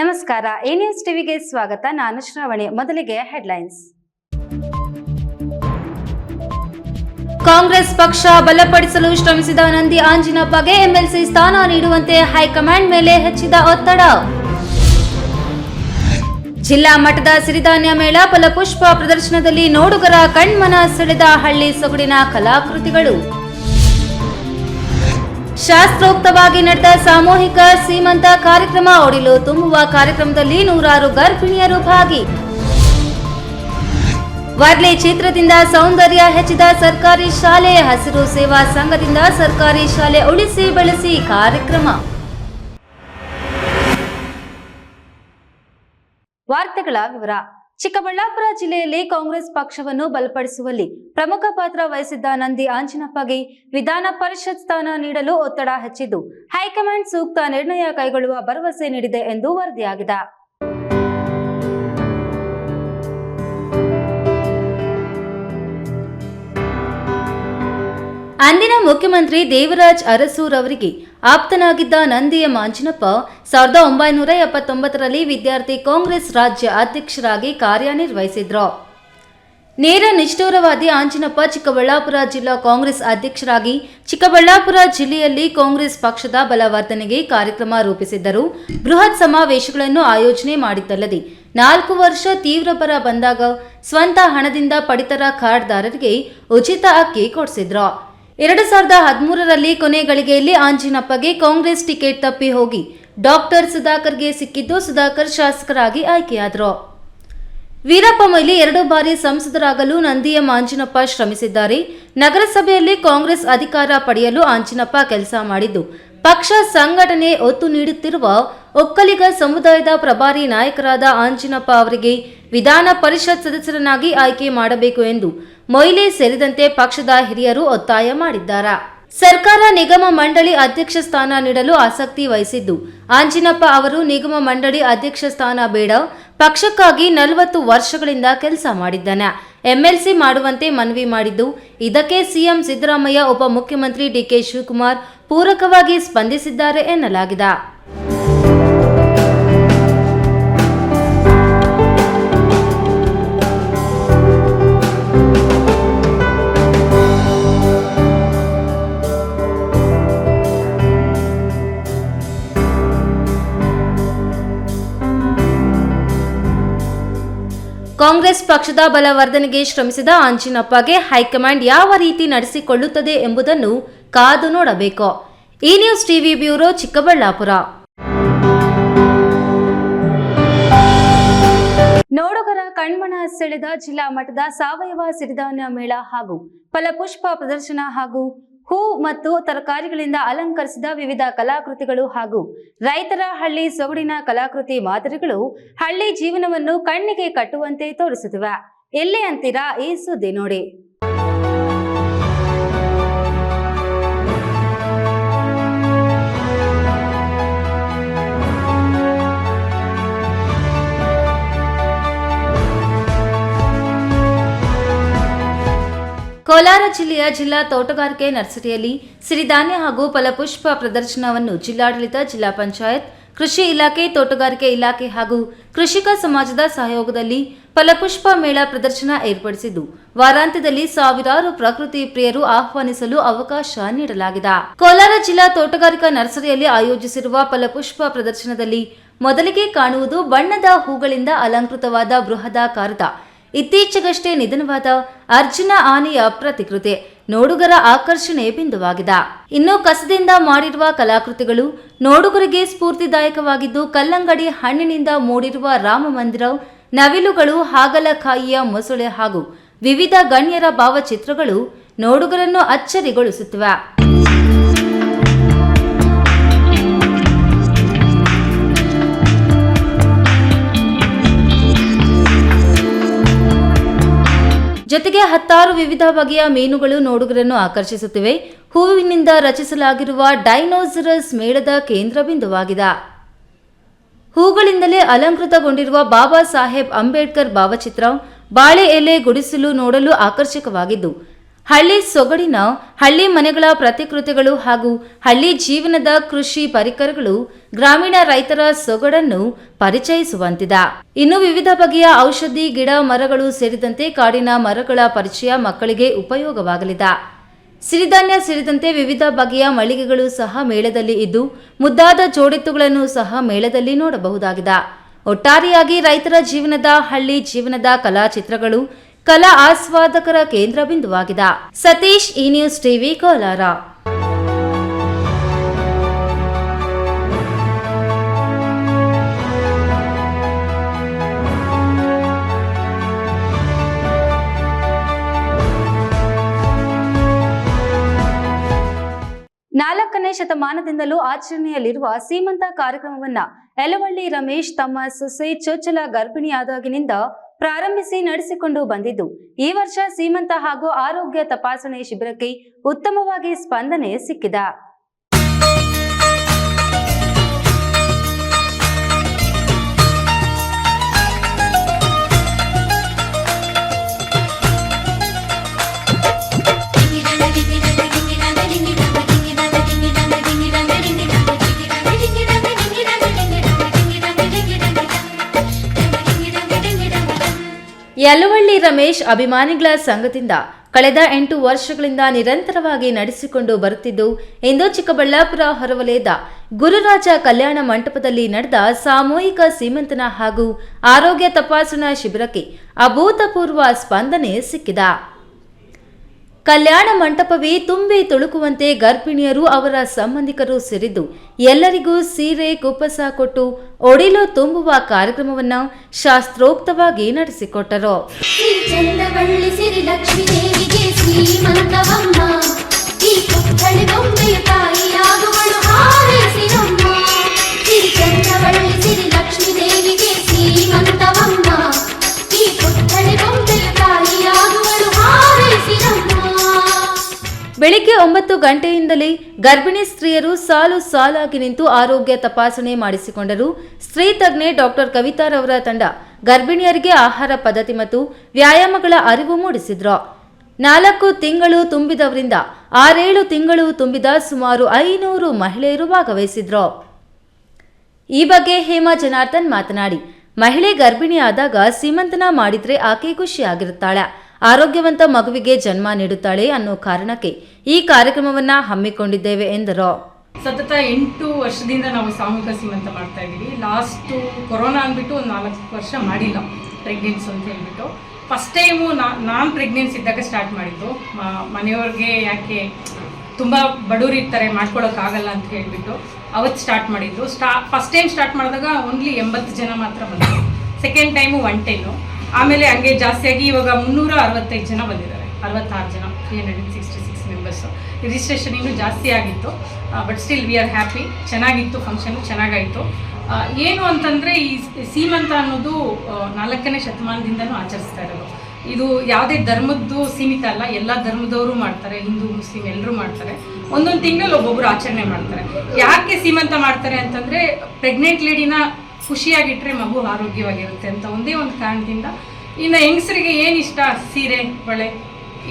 ನಮಸ್ಕಾರ A news ಟಿವಿಗೆ ಸ್ವಾಗತ. ನಾನು ಶ್ರಾವಣಿ, ಮೊದಲಿಗೆ ಹೆಡ್ಲೈನ್ಸ್. ಕಾಂಗ್ರೆಸ್ ಪಕ್ಷ ಬಲಪಡಿಸಲು ಶ್ರಮಿಸಿದ ನಂದಿ ಆಂಜಿನಪ್ಪಗೆ ಎಂಎಲ್ಸಿ ಸ್ಥಾನ ನೀಡುವಂತೆ ಹೈಕಮಾಂಡ್ ಮೇಲೆ ಹೆಚ್ಚಿದ ಒತ್ತಡ. ಜಿಲ್ಲಾ ಮಟ್ಟದ ಸಿರಿಧಾನ್ಯ ಮೇಳ ಫಲಪುಷ್ಪ ಪ್ರದರ್ಶನದಲ್ಲಿ ನೋಡುಗರ ಕಣ್ಮನ ಸೆಳೆದ ಹಳ್ಳಿ ಸೊಗಡಿನ ಕಲಾಕೃತಿಗಳು. ಶಾಸ್ತ್ರೋಕ್ತವಾಗಿ ನಡೆದ ಸಾಮೂಹಿಕ ಸೀಮಂತ ಕಾರ್ಯಕ್ರಮ ಒಡಿಲು ತುಂಬುವ ಕಾರ್ಯಕ್ರಮದಲ್ಲಿ ನೂರಾರು ಗರ್ಭಿಣಿಯರು ಭಾಗಿ. ವರ್ಲಿ ಚಿತ್ರದಿಂದ ಸೌಂದರ್ಯ ಹೆಚ್ಚಿದ ಸರ್ಕಾರಿ ಶಾಲೆ ಹಸಿರು ಸೇವಾ ಸಂಘದಿಂದ ಸರ್ಕಾರಿ ಶಾಲೆ ಉಳಿಸಿ ಬೆಳೆಸಿ ಕಾರ್ಯಕ್ರಮ. ವಾರ್ತೆಗಳ ವಿವರ. ಚಿಕ್ಕಬಳ್ಳಾಪುರ ಜಿಲ್ಲೆಯಲ್ಲಿ ಕಾಂಗ್ರೆಸ್ ಪಕ್ಷವನ್ನು ಬಲಪಡಿಸುವಲ್ಲಿ ಪ್ರಮುಖ ಪಾತ್ರ ವಹಿಸಿದ್ದ ನಂದಿ ಆಂಜನಪ್ಪಗೆ ವಿಧಾನ ಪರಿಷತ್ ಸ್ಥಾನ ನೀಡಲು ಒತ್ತಡ ಹೆಚ್ಚಿದ್ದು, ಹೈಕಮಾಂಡ್ ಸೂಕ್ತ ನಿರ್ಣಯ ಕೈಗೊಳ್ಳುವ ಭರವಸೆ ನೀಡಿದೆ ಎಂದು ವರದಿಯಾಗಿದೆ. ಅಂದಿನ ಮುಖ್ಯಮಂತ್ರಿ ದೇವರಾಜ್ ಅರಸೂರ್ ಅವರಿಗೆ ಆಪ್ತನಾಗಿದ್ದ ನಂದಿಯ ಮಾಂಜಿನಪ್ಪ ಸಾವಿರದ ಒಂಬೈನೂರ ಎಪ್ಪತ್ತೊಂಬತ್ತರಲ್ಲಿ ವಿದ್ಯಾರ್ಥಿ ಕಾಂಗ್ರೆಸ್ ರಾಜ್ಯ ಅಧ್ಯಕ್ಷರಾಗಿ ಕಾರ್ಯನಿರ್ವಹಿಸಿದ್ರು. ನೇರ ನಿಷ್ಠೂರವಾದಿ ಆಂಜಿನಪ್ಪ ಚಿಕ್ಕಬಳ್ಳಾಪುರ ಜಿಲ್ಲಾ ಕಾಂಗ್ರೆಸ್ ಅಧ್ಯಕ್ಷರಾಗಿ ಚಿಕ್ಕಬಳ್ಳಾಪುರ ಜಿಲ್ಲೆಯಲ್ಲಿ ಕಾಂಗ್ರೆಸ್ ಪಕ್ಷದ ಬಲವರ್ಧನೆಗೆ ಕಾರ್ಯಕ್ರಮ ರೂಪಿಸಿದ್ದರು. ಬೃಹತ್ ಸಮಾವೇಶಗಳನ್ನು ಆಯೋಜನೆ ಮಾಡಿದ್ದಲ್ಲದೆ ನಾಲ್ಕು ವರ್ಷ ತೀವ್ರ ಬರ ಬಂದಾಗ ಸ್ವಂತ ಹಣದಿಂದ ಪಡಿತರ ಕಾರ್ಡ್ದಾರರಿಗೆ ಉಚಿತ ಅಕ್ಕಿ ಕೊಡಿಸಿದ್ರು. ಎರಡು ಸಾವಿರದ ಹದಿಮೂರರಲ್ಲಿ ಕೊನೆ ಗಳಿಗೆಯಲ್ಲಿ ಆಂಜಿನಪ್ಪಗೆ ಕಾಂಗ್ರೆಸ್ ಟಿಕೆಟ್ ತಪ್ಪಿ ಹೋಗಿ. ಡಾಕ್ಟರ್ ಸುಧಾಕರ್ಗೆ ಸಿಕ್ಕಿದ್ದು ಸುಧಾಕರ್ ಶಾಸಕರಾಗಿ ಆಯ್ಕೆಯಾದರು. ವೀರಪ್ಪ ಮೊಯ್ಲಿ ಎರಡು ಬಾರಿ ಸಂಸದರಾಗಲು ನಂದಿಯ ಆಂಜಿನಪ್ಪ ಶ್ರಮಿಸಿದ್ದಾರೆ. ನಗರಸಭೆಯಲ್ಲಿ ಕಾಂಗ್ರೆಸ್ ಅಧಿಕಾರ ಪಡೆಯಲು ಆಂಜಿನಪ್ಪ ಕೆಲಸ ಮಾಡಿದ್ದು. ಪಕ್ಷ ಸಂಘಟನೆ ಒತ್ತು ನೀಡುತ್ತಿರುವ ಒಕ್ಕಲಿಗ ಸಮುದಾಯದ ಪ್ರಭಾರಿ ನಾಯಕರಾದ ಆಂಜಿನಪ್ಪ ಅವರಿಗೆ ವಿಧಾನ ಪರಿಷತ್ ಸದಸ್ಯರನ್ನಾಗಿ ಆಯ್ಕೆ ಮಾಡಬೇಕು ಎಂದು ಮೊಯ್ಲಿ ಸೇರಿದಂತೆ ಪಕ್ಷದ ಹಿರಿಯರು ಒತ್ತಾಯ ಮಾಡಿದ್ದಾರೆ. ಸರ್ಕಾರ ನಿಗಮ ಮಂಡಳಿ ಅಧ್ಯಕ್ಷ ಸ್ಥಾನ ನೀಡಲು ಆಸಕ್ತಿ ವಹಿಸಿದ್ದು. ಆಂಜಿನಪ್ಪ ಅವರು, ನಿಗಮ ಮಂಡಳಿ ಅಧ್ಯಕ್ಷ ಸ್ಥಾನ ಬೇಡ, ಪಕ್ಷಕ್ಕಾಗಿ ನಲವತ್ತು ವರ್ಷಗಳಿಂದ ಕೆಲಸ ಮಾಡಿದ್ದಾನೆ. ಎಂಎಲ್ಸಿ ಮಾಡುವಂತೆ ಮನವಿ ಮಾಡಿದ್ದು. ಇದಕ್ಕೆ ಸಿಎಂ ಸಿದ್ದರಾಮಯ್ಯ ಉಪಮುಖ್ಯಮಂತ್ರಿ ಡಿಕೆ ಶಿವಕುಮಾರ್ ಪೂರಕವಾಗಿ ಸ್ಪಂದಿಸಿದ್ದಾರೆ ಎನ್ನಲಾಗಿದೆ. ಕಾಂಗ್ರೆಸ್ ಪಕ್ಷದ ಬಲವರ್ಧನೆಗೆ ಶ್ರಮಿಸಿದ ಆಂಜಿನಪ್ಪಗೆ ಹೈಕಮಾಂಡ್ ಯಾವ ರೀತಿ ನಡೆಸಿಕೊಳ್ಳುತ್ತದೆ ಎಂಬುದನ್ನು ಕಾದು ನೋಡಬೇಕು. ಈ ನ್ಯೂಸ್ ಟಿವಿ ಬ್ಯೂರೋ ಚಿಕ್ಕಬಳ್ಳಾಪುರ. ನೋಡುಗರ, ಕಣ್ಮನ ಸೆಳೆದ ಜಿಲ್ಲಾ ಮಟ್ಟದ ಸಾವಯವ ಸಿರಿಧಾನ್ಯ ಮೇಳ ಹಾಗೂ ಫಲಪುಷ್ಪ ಪ್ರದರ್ಶನ ಹಾಗೂ ಹೂ ಮತ್ತು ತರಕಾರಿಗಳಿಂದ ಅಲಂಕರಿಸಿದ ವಿವಿಧ ಕಲಾಕೃತಿಗಳು ಹಾಗೂ ರೈತರ ಹಳ್ಳಿ ಸೊಗಡಿನ ಕಲಾಕೃತಿ ಮಾದರಿಗಳು ಹಳ್ಳಿ ಜೀವನವನ್ನು ಕಣ್ಣಿಗೆ ಕಟ್ಟುವಂತೆ ತೋರಿಸುತ್ತಿವೆ. ಎಲ್ಲಿ ಅಂತೀರಾ ಈ ಸುದ್ದಿ ನೋಡಿ. ಕೋಲಾರ ಜಿಲ್ಲೆಯ ಜಿಲ್ಲಾ ತೋಟಗಾರಿಕೆ ನರ್ಸರಿಯಲ್ಲಿ ಸಿರಿಧಾನ್ಯ ಹಾಗೂ ಫಲಪುಷ್ಪ ಪ್ರದರ್ಶನವನ್ನು ಜಿಲ್ಲಾಡಳಿತ, ಜಿಲ್ಲಾ ಪಂಚಾಯತ್, ಕೃಷಿ ಇಲಾಖೆ, ತೋಟಗಾರಿಕೆ ಇಲಾಖೆ ಹಾಗೂ ಕೃಷಿಕ ಸಮಾಜದ ಸಹಯೋಗದಲ್ಲಿ ಫಲಪುಷ್ಪ ಮೇಳ ಪ್ರದರ್ಶನ ಏರ್ಪಡಿಸಿದ್ದು, ವಾರಾಂತ್ಯದಲ್ಲಿ ಸಾವಿರಾರು ಪ್ರಕೃತಿ ಪ್ರಿಯರು ಆಹ್ವಾನಿಸಲು ಅವಕಾಶ ನೀಡಲಾಗಿದೆ. ಕೋಲಾರ ಜಿಲ್ಲಾ ತೋಟಗಾರಿಕಾ ನರ್ಸರಿಯಲ್ಲಿ ಆಯೋಜಿಸಿರುವ ಫಲಪುಷ್ಪ ಪ್ರದರ್ಶನದಲ್ಲಿ ಮೊದಲಿಗೆ ಕಾಣುವುದು ಬಣ್ಣದ ಹೂಗಳಿಂದ ಅಲಂಕೃತವಾದ ಬೃಹದಾಕಾರದ ಇತ್ತೀಚೆಗಷ್ಟೇ ನಿಧನವಾದ ಅರ್ಜುನ ಆನೆಯ ಪ್ರತಿಕೃತಿ ನೋಡುಗರ ಆಕರ್ಷಣೆ ಬಿಂದುವಾಗಿದೆ. ಇನ್ನು ಕಸದಿಂದ ಮಾಡಿರುವ ಕಲಾಕೃತಿಗಳು ನೋಡುಗರಿಗೆ ಸ್ಫೂರ್ತಿದಾಯಕವಾಗಿದ್ದು, ಕಲ್ಲಂಗಡಿ ಹಣ್ಣಿನಿಂದ ಮೂಡಿರುವ ರಾಮ ಮಂದಿರ, ನವಿಲುಗಳು, ಹಾಗಲಕಾಯಿಯ ಮೊಸಳೆ ಹಾಗೂ ವಿವಿಧ ಗಣ್ಯರ ಭಾವಚಿತ್ರಗಳು ನೋಡುಗರನ್ನು ಅಚ್ಚರಿಗೊಳಿಸುತ್ತಿವೆ. ಜೊತೆಗೆ ಹತ್ತಾರು ವಿವಿಧ ಬಗೆಯ ಮೀನುಗಳು ನೋಡುಗರನ್ನು ಆಕರ್ಷಿಸುತ್ತಿವೆ. ಹೂವಿನಿಂದ ರಚಿಸಲಾಗಿರುವ ಡೈನೋಸರಸ್ ಮೇಳದ ಕೇಂದ್ರ ಬಿಂದುವಾಗಿದೆ ಹೂಗಳಿಂದಲೇ ಅಲಂಕೃತಗೊಂಡಿರುವ ಬಾಬಾ ಸಾಹೇಬ್ ಅಂಬೇಡ್ಕರ್ ಭಾವಚಿತ್ರ ಬಾಳೆ ಎಲೆ ಗುಡಿಸಲು ನೋಡಲು ಆಕರ್ಷಕವಾಗಿದ್ದು ಹಳ್ಳಿ ಸೊಗಡಿನ ಹಳ್ಳಿ ಮನೆಗಳ ಪ್ರತಿಕೃತಿಗಳು ಹಾಗೂ ಹಳ್ಳಿ ಜೀವನದ ಕೃಷಿ ಪರಿಕರಗಳು ಗ್ರಾಮೀಣ ರೈತರ ಸೊಗಡನ್ನು ಪರಿಚಯಿಸುವಂತಿದೆ. ಇನ್ನು ವಿವಿಧ ಬಗೆಯ ಔಷಧಿ, ಗಿಡ, ಮರಗಳು ಸೇರಿದಂತೆ ಕಾಡಿನ ಮರಗಳ ಪರಿಚಯ ಮಕ್ಕಳಿಗೆ ಉಪಯೋಗವಾಗಲಿದೆ. ಸಿರಿಧಾನ್ಯ ಸೇರಿದಂತೆ ವಿವಿಧ ಬಗೆಯ ಮಳಿಗೆಗಳು ಸಹ ಮೇಳದಲ್ಲಿ ಇದ್ದು, ಮುದ್ದಾದ ಜೋಡೆತ್ತುಗಳನ್ನು ಸಹ ಮೇಳದಲ್ಲಿ ನೋಡಬಹುದಾಗಿದೆ. ಒಟ್ಟಾರೆಯಾಗಿ ರೈತರ ಜೀವನದ, ಹಳ್ಳಿ ಜೀವನದ ಕಲಾ ಚಿತ್ರಗಳು ಕಲಾ ಆಸ್ವಾದಕರ ಕೇಂದ್ರ ಬಿಂದುವಾಗಿದೆ. ಸತೀಶ್, ಈ ನ್ಯೂಸ್ ಟಿವಿ, ಕೋಲಾರ. ನಾಲ್ಕನೇ ಶತಮಾನದಿಂದಲೂ ಆಚರಣೆಯಲ್ಲಿರುವ ಸೀಮಂತ ಕಾರ್ಯಕ್ರಮವನ್ನ ಯಲವಳ್ಳಿ ರಮೇಶ್ ತಮ್ಮ ಸೊಸೆ ಚೊಚ್ಚಲ ಗರ್ಭಿಣಿಯಾದಾಗಿನಿಂದ ಪ್ರಾರಂಭಿಸಿ ನಡೆಸಿಕೊಂಡು ಬಂದಿದ್ದು. ಈ ವರ್ಷ ಸೀಮಂತ ಹಾಗೂ ಆರೋಗ್ಯ ತಪಾಸಣೆ ಶಿಬಿರಕ್ಕೆ ಉತ್ತಮವಾಗಿ ಸ್ಪಂದನೆ ಸಿಕ್ಕಿದೆ. ಯಲವಳ್ಳಿ ರಮೇಶ್ ಅಭಿಮಾನಿಗಳ ಸಂಘದಿಂದ ಕಳೆದ ಎಂಟು ವರ್ಷಗಳಿಂದ ನಿರಂತರವಾಗಿ ನಡೆಸಿಕೊಂಡು ಬರುತ್ತಿದ್ದು, ಇಂದು ಚಿಕ್ಕಬಳ್ಳಾಪುರ ಹೊರವಲಯದ ಗುರುರಾಜ ಕಲ್ಯಾಣ ಮಂಟಪದಲ್ಲಿ ನಡೆದ ಸಾಮೂಹಿಕ ಸೀಮಂತನ ಹಾಗೂ ಆರೋಗ್ಯ ತಪಾಸಣಾ ಶಿಬಿರಕ್ಕೆ ಅಭೂತಪೂರ್ವ ಸ್ಪಂದನೆ ಸಿಕ್ಕಿದೆ. ಕಲ್ಯಾಣ ಮಂಟಪವೇ ತುಂಬಿ ತುಳುಕುವಂತೆ ಗರ್ಭಿಣಿಯರು ಅವರ ಸಂಬಂಧಿಕರು ಸೇರಿದ್ದು ಎಲ್ಲರಿಗೂ ಸೀರೆ ಕುಪ್ಪಸ ಕೊಟ್ಟು ಒಡಿಲು ತುಂಬುವ ಕಾರ್ಯಕ್ರಮವನ್ನು ಶಾಸ್ತ್ರೋಕ್ತವಾಗಿ ನಡೆಸಿಕೊಟ್ಟರು. ಶ್ರೀ ಬೆಳಿಗ್ಗೆ ಒಂಬತ್ತು ಗಂಟೆಯಿಂದಲೇ ಗರ್ಭಿಣಿ ಸ್ತ್ರೀಯರು ಸಾಲು ಸಾಲಾಗಿ ನಿಂತು ಆರೋಗ್ಯ ತಪಾಸಣೆ ಮಾಡಿಸಿಕೊಂಡರು. ಸ್ತ್ರೀ ತಜ್ಞೆ ಡಾಕ್ಟರ್ ಕವಿತಾರವರ ತಂಡ ಗರ್ಭಿಣಿಯರಿಗೆ ಆಹಾರ ಪದ್ಧತಿ ಮತ್ತು ವ್ಯಾಯಾಮಗಳ ಅರಿವು ಮೂಡಿಸಿದ್ರು. ನಾಲ್ಕು ತಿಂಗಳು ತುಂಬಿದವರಿಂದ ಆರೇಳು ತಿಂಗಳು ತುಂಬಿದ ಸುಮಾರು ಐನೂರು ಮಹಿಳೆಯರು ಭಾಗವಹಿಸಿದ್ರು. ಈ ಬಗ್ಗೆ ಹೇಮಾ ಜನಾರ್ದನ್ ಮಾತನಾಡಿ, ಮಹಿಳೆ ಗರ್ಭಿಣಿ ಆದಾಗ ಸೀಮಂತನ ಮಾಡಿದ್ರೆ ಆಕೆ ಖುಷಿಯಾಗಿರುತ್ತಾಳೆ. ಆರೋಗ್ಯವಂತ ಮಗುವಿಗೆ ಜನ್ಮ ನೀಡುತ್ತಾಳೆ ಅನ್ನೋ ಕಾರಣಕ್ಕೆ ಈ ಕಾರ್ಯಕ್ರಮವನ್ನ ಹಮ್ಮಿಕೊಂಡಿದ್ದೇವೆ ಎಂದರು. ಸತತ ಎಂಟು ವರ್ಷದಿಂದ ನಾವು ಸಾಮೂಹಿಕ ಸೀಮಂತ ಮಾಡ್ತಾ ಇದ್ದೀವಿ. ಲಾಸ್ಟು ಕೊರೋನಾ ಅಂದ್ಬಿಟ್ಟು ಒಂದು ನಾಲ್ಕು ವರ್ಷ ಮಾಡಿಲ್ಲ ಪ್ರೆಗ್ನೆನ್ಸಿ ಅಂತ ಹೇಳ್ಬಿಟ್ಟು. ಫಸ್ಟ್ ಟೈಮು ನಾನು ಪ್ರೆಗ್ನೆನ್ಸಿ ಇದ್ದಾಗ ಸ್ಟಾರ್ಟ್ ಮಾಡಿದ್ದು. ಮನೆಯವ್ರಿಗೆ ಯಾಕೆ ತುಂಬ ಬಡವರು ಇರ್ತಾರೆ ಮಾಡ್ಕೊಳಕ್ಕಾಗಲ್ಲ ಅಂತ ಹೇಳ್ಬಿಟ್ಟು ಅವತ್ತು ಸ್ಟಾರ್ಟ್ ಮಾಡಿದ್ದು. ಸ್ಟಾ ಫಸ್ಟ್ ಟೈಮ್ ಸ್ಟಾರ್ಟ್ ಮಾಡಿದಾಗ ಓನ್ಲಿ ಎಂಬತ್ತು ಜನ ಮಾತ್ರ ಬಂದರು. ಸೆಕೆಂಡ್ ಟೈಮು ಒನ್ ಟೆನ್ನು ಆಮೇಲೆ ಹಂಗೆ ಜಾಸ್ತಿಯಾಗಿ ಇವಾಗ ಮುನ್ನೂರ ಅರವತ್ತೈದು ಜನ ಬಂದಿದ್ದಾರೆ. ಅರವತ್ತಾರು ಜನ three hundred and sixty six members registration ಇನ್ನೂ ಜಾಸ್ತಿ ಆಗಿತ್ತು. But still we are happy ಚೆನ್ನಾಗಿತ್ತು ಫಂಕ್ಷನು ಚೆನ್ನಾಗಾಯಿತು. ಏನು ಅಂತಂದರೆ ಈ ಸೀಮಂತ ಅನ್ನೋದು ನಾಲ್ಕನೇ ಶತಮಾನದಿಂದನೂ ಆಚರಿಸ್ತಾ ಇರೋದು. ಇದು ಯಾವುದೇ ಧರ್ಮದ್ದು ಸೀಮಿತ ಅಲ್ಲ, ಎಲ್ಲ ಧರ್ಮದವರು ಮಾಡ್ತಾರೆ, ಹಿಂದೂ, ಮುಸ್ಲಿಂ ಎಲ್ಲರೂ ಮಾಡ್ತಾರೆ. ಒಂದೊಂದು ತಿಂಗಳಲ್ಲಿ ಒಬ್ಬೊಬ್ಬರು ಆಚರಣೆ ಮಾಡ್ತಾರೆ. ಯಾಕೆ ಸೀಮಂತ ಮಾಡ್ತಾರೆ ಅಂತಂದರೆ ಪ್ರೆಗ್ನೆಂಟ್ ಲೇಡಿನ ಖುಷಿಯಾಗಿಟ್ಟರೆ ಮಗು ಆರೋಗ್ಯವಾಗಿರುತ್ತೆ ಅಂತ ಒಂದೇ ಒಂದು ಕಾರಣದಿಂದ ಇನ್ನು ಹೆಂಗಸರಿಗೆ ಏನು ಇಷ್ಟ? ಸೀರೆ, ಬಳೆ,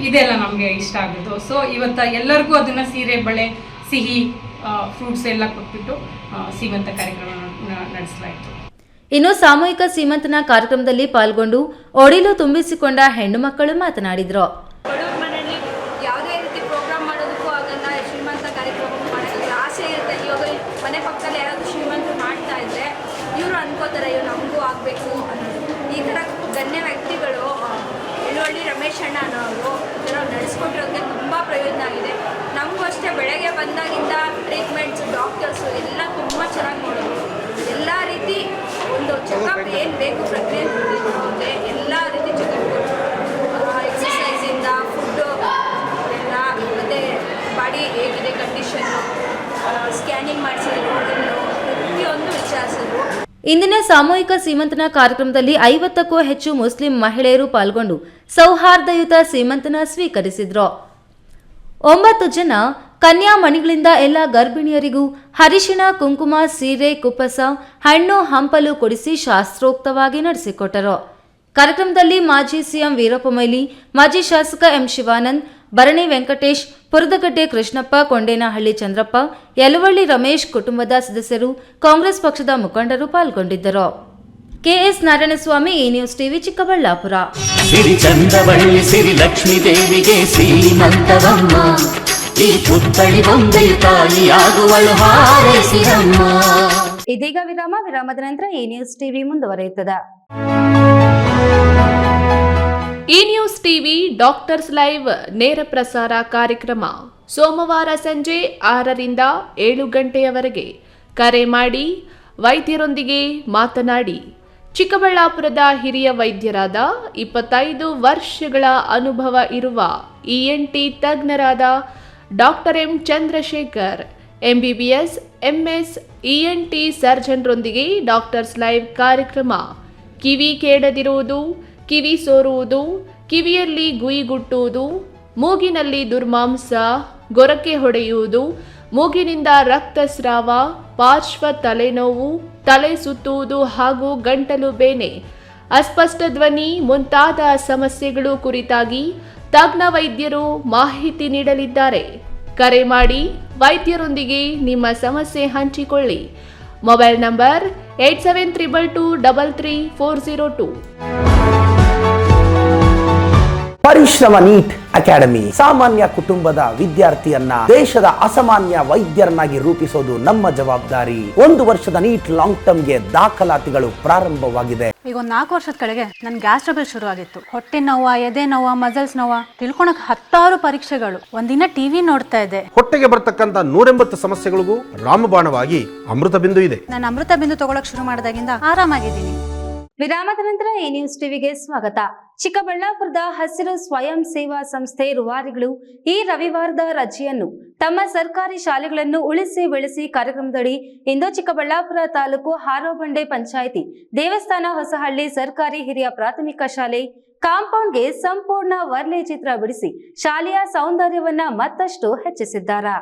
ಇದೆಲ್ಲ ನಮಗೆ ಇಷ್ಟ ಆಗೋದು. ಸೊ ಇವತ್ತು ಎಲ್ಲರಿಗೂ ಅದನ್ನು ಸೀರೆ, ಬಳೆ, ಸಿಹಿ ಫ್ರೂಟ್ಸ್ ಎಲ್ಲ ಕೊಟ್ಬಿಟ್ಟು ಸೀಮಂತ ಕಾರ್ಯಕ್ರಮ ನಡೆಸಲಾಯಿತು. ಇನ್ನು ಸಾಮೂಹಿಕ ಸೀಮಂತನ ಕಾರ್ಯಕ್ರಮದಲ್ಲಿ ಪಾಲ್ಗೊಂಡು, ಒಡಿಲು ತುಂಬಿಸಿಕೊಂಡ ಹೆಣ್ಣು ಮಕ್ಕಳು ಮಾತನಾಡಿದ್ರು ಬಡವ್ರ ಮನೆಯಲ್ಲಿ ಯಾವುದೇ ರೀತಿ ಪ್ರೋಗ್ರಾಮ್ ಮಾಡೋದಕ್ಕೂ ಆಗಲ್ಲ ಶ್ರೀಮಂತ ಕಾರ್ಯಕ್ರಮ ಮಾಡೋಕ್ಕೆ ಆಸೆ ಇರುತ್ತೆ ಇವಾಗ ಮನೆ ಪಕ್ಕದಲ್ಲಿ ಯಾರಾದರೂ ಶ್ರೀಮಂತರು ಮಾಡ್ತಾ ಇದ್ರೆ ಇವರು ಅನ್ಕೋತಾರೆ ಅಯ್ಯೋ ನಮಗೂ ಆಗಬೇಕು ಅನ್ನೋದು ಈ ಥರ ಗಣ್ಯ ವ್ಯಕ್ತಿಗಳು ಆ, ಎಳುವಳ್ಳಿ ರಮೇಶ್ ಅಣ್ಣ ಅನ್ನೋರು ಈ ಥರ ನಡೆಸ್ಕೊಟ್ಟಿರೋದಕ್ಕೆ ತುಂಬ ಪ್ರಯೋಜನ ಆಗಿದೆ ನಮಗೂ ಅಷ್ಟೇ ಬೆಳಗ್ಗೆ ಬಂದಾಗಿಂದ ಟ್ರೀಟ್ಮೆಂಟ್ಸು ಡಾಕ್ಟರ್ಸು ಎಲ್ಲ ತುಂಬ ಚೆನ್ನಾಗಿ ನೋಡೋದು ಎಲ್ಲ ರೀತಿ ಒಂದು ಚೆಕಪ್ ಏನು ಬೇಕು ಪ್ರೆಗ್ನೆಂಟ್ ಎಲ್ಲ ರೀತಿ ಚೆಕಪ್ ಎಕ್ಸಸೈಸಿಂದ ಫುಡ್ಡು ಎಲ್ಲ, ಮತ್ತು ಬಾಡಿ ಹೇಗಿದೆ ಕಂಡೀಷನ್ನು ಸ್ಕ್ಯಾನಿಂಗ್ ಮಾಡಿಸಿದ್ರು ಪ್ರತಿಯೊಂದು ವಿಚಾರಿಸಿದ್ರು ಇಂದಿನ ಸಾಮೂಹಿಕ ಸೀಮಂತನ ಕಾರ್ಯಕ್ರಮದಲ್ಲಿ ಐವತ್ತಕ್ಕೂ ಹೆಚ್ಚು ಮುಸ್ಲಿಂ ಮಹಿಳೆಯರು ಪಾಲ್ಗೊಂಡು ಸೌಹಾರ್ದಯುತ ಸೀಮಂತನ ಸ್ವೀಕರಿಸಿದ್ರು. ಒಂಬತ್ತು ಜನ ಕನ್ಯಾಮಣಿಗಳಿಂದ ಎಲ್ಲ ಗರ್ಭಿಣಿಯರಿಗೂ ಹರಿಶಿಣ, ಕುಂಕುಮ, ಸೀರೆ, ಕುಪ್ಪಸ, ಹಣ್ಣು, ಹಂಪಲು ಕೊಡಿಸಿ ಶಾಸ್ತ್ರೋಕ್ತವಾಗಿ ನಡೆಸಿಕೊಟ್ಟರು. ಕಾರ್ಯಕ್ರಮದಲ್ಲಿ ಮಾಜಿ ಸಿಎಂ ವೀರಪ್ಪ ಮೊಯ್ಲಿ, ಮಾಜಿ ಶಾಸಕ ಎಂ ಶಿವಾನಂದ್, ಭರಣಿ ವೆಂಕಟೇಶ್, ಪುರದಗಡ್ಡೆ ಕೃಷ್ಣಪ್ಪ, ಕೊಂಡೇನಹಳ್ಳಿ ಚಂದ್ರಪ್ಪ, ಯಲವಳ್ಳಿ ರಮೇಶ್ ಕುಟುಂಬದ ಸದಸ್ಯರು, ಕಾಂಗ್ರೆಸ್ ಪಕ್ಷದ ಮುಖಂಡರು ಪಾಲ್ಗೊಂಡಿದ್ದರು. ಕೆಎಸ್ ನಾರಾಯಣಸ್ವಾಮಿ, ಈ ನ್ಯೂಸ್ ಟಿವಿ ಚಿಕ್ಕಬಳ್ಳಾಪುರ. ಈ ಪುತ್ಥಳಿ ಬೊಂಬೆ ತಾಯಿಯಾಗುವಳು ಹಾರೈಸಿರಮ್ಮ ಇದೀಗ ವಿರಾಮ ವಿರಾಮದ ನಂತರ ಈ ನ್ಯೂಸ್ ಟಿವಿ ಮುಂದುವರಿಯುತ್ತದೆ. ಈ ನ್ಯೂಸ್ ಟಿವಿ ಡಾಕ್ಟರ್ಸ್ ಲೈವ್ ನೇರ ಪ್ರಸಾರ ಕಾರ್ಯಕ್ರಮ. ಸೋಮವಾರ ಸಂಜೆ ಆರರಿಂದ ಏಳು ಗಂಟೆಯವರೆಗೆ ಕರೆ ಮಾಡಿ ವೈದ್ಯರೊಂದಿಗೆ ಮಾತನಾಡಿ ಚಿಕ್ಕಬಳ್ಳಾಪುರದ ಹಿರಿಯ ವೈದ್ಯರಾದ ಇಪ್ಪತ್ತೈದು ವರ್ಷಗಳ ಅನುಭವ ಇರುವ ಇಎನ್ಟಿ ತಜ್ಞರಾದ doctor M Chandrashekhar MBBS MS ENT ಸರ್ಜನ್ರೊಂದಿಗೆ doctors live ಕಾರ್ಯಕ್ರಮ. ಕಿವಿ ಕೇಳದಿರುವುದು ಕಿವಿ ಸೋರುವುದು, ಕಿವಿಯಲ್ಲಿ ಗುಯಿಗುಟ್ಟುವುದು ಮೂಗಿನಲ್ಲಿ ದುರ್ಮಾಂಸ, ಗೊರಕೆ ಹೊಡೆಯುವುದು, ಮೂಗಿನಿಂದ ರಕ್ತಸ್ರಾವ, ಪಾರ್ಶ್ವ ತಲೆನೋವು, ತಲೆ ಸುತ್ತುವುದು ಹಾಗೂ ಗಂಟಲು ಬೇನೆ. ಅಸ್ಪಷ್ಟ ಧ್ವನಿ, ಮುಂತಾದ ಸಮಸ್ಯೆಗಳು ಕುರಿತಾಗಿ ತಜ್ಞ ವೈದ್ಯರು ಮಾಹಿತಿ ನೀಡಲಿದ್ದಾರೆ. ಕರೆ ಮಾಡಿ ವೈದ್ಯರೊಂದಿಗೆ ನಿಮ್ಮ ಸಮಸ್ಯೆ ಹಂಚಿಕೊಳ್ಳಿ. Mobile number eight seven triple two double three four zero two. Parishrama NEET. Academy. ಸಾಮಾನ್ಯ ಕುಟುಂಬದ ವಿದ್ಯಾರ್ಥಿಯನ್ನ ದೇಶದ ಅಸಾಮಾನ್ಯ ವೈದ್ಯರನ್ನಾಗಿ ರೂಪಿಸೋದು ನಮ್ಮ ಜವಾಬ್ದಾರಿ. ಒಂದು ವರ್ಷದ ನೀಟ್ ಲಾಂಗ್ ಟರ್ಮ್ಗೆ ದಾಖಲಾತಿಗಳು ಪ್ರಾರಂಭವಾಗಿದೆ. ಈಗ ಒಂದು ನಾಲ್ಕು ವರ್ಷದ ಕೆಳಗೆ ನನ್ ಗ್ಯಾಸ್ ಟ್ರಬಲ್ ಶುರು ಆಗಿತ್ತು. ಹೊಟ್ಟೆ ನೋವ ಎದೆ ನೋವ ಮಸಲ್ಸ್ ನೋವ ತಿಳ್ಕೊಳಕ್ ಹತ್ತಾರು ಪರೀಕ್ಷೆಗಳು. ಒಂದಿನ ಟಿವಿ ನೋಡ್ತಾ ಇದೆ ಹೊಟ್ಟೆಗೆ ಬರ್ತಕ್ಕಂತ ನೂರೆಂಬತ್ತು ಸಮಸ್ಯೆಗಳಿಗೂ ರಾಮಬಾಣವಾಗಿ ಅಮೃತ ಬಿಂದು ಇದೆ. ನಾನು ಅಮೃತ ಬಿಂದು ತಗೊಳಕ್ ಶುರು ಮಾಡಿದಾಗಿಂದ ಆರಾಮಾಗಿದ್ದೀನಿ. ವಿರಾಮದ ನಂತರ ಈ ನ್ಯೂಸ್ ಟಿವಿಗೆ ಸ್ವಾಗತ. ಚಿಕ್ಕಬಳ್ಳಾಪುರದ ಹಸಿರು ಸ್ವಯಂ ಸೇವಾ ಸಂಸ್ಥೆ ರುವಾರಿಗಳು ಈ ರವಿವಾರದ ರಜೆಯನ್ನು ತಮ್ಮ ಸರ್ಕಾರಿ ಶಾಲೆಗಳನ್ನು ಉಳಿಸಿ ಬೆಳೆಸಿ ಕಾರ್ಯಕ್ರಮದಡಿ ಇಂದು ಚಿಕ್ಕಬಳ್ಳಾಪುರ ತಾಲೂಕು ಹಾರೋಬಂಡೆ ಪಂಚಾಯಿತಿ ದೇವಸ್ಥಾನ ಹೊಸಹಳ್ಳಿ ಸರ್ಕಾರಿ ಹಿರಿಯ ಪ್ರಾಥಮಿಕ ಶಾಲೆ ಕಾಂಪೌಂಡ್ಗೆ ಸಂಪೂರ್ಣ ವರ್ಲೆ ಚಿತ್ರ ಬಿಡಿಸಿ ಶಾಲೆಯ ಸೌಂದರ್ಯವನ್ನ ಮತ್ತಷ್ಟು ಹೆಚ್ಚಿಸಿದ್ದಾರೆ?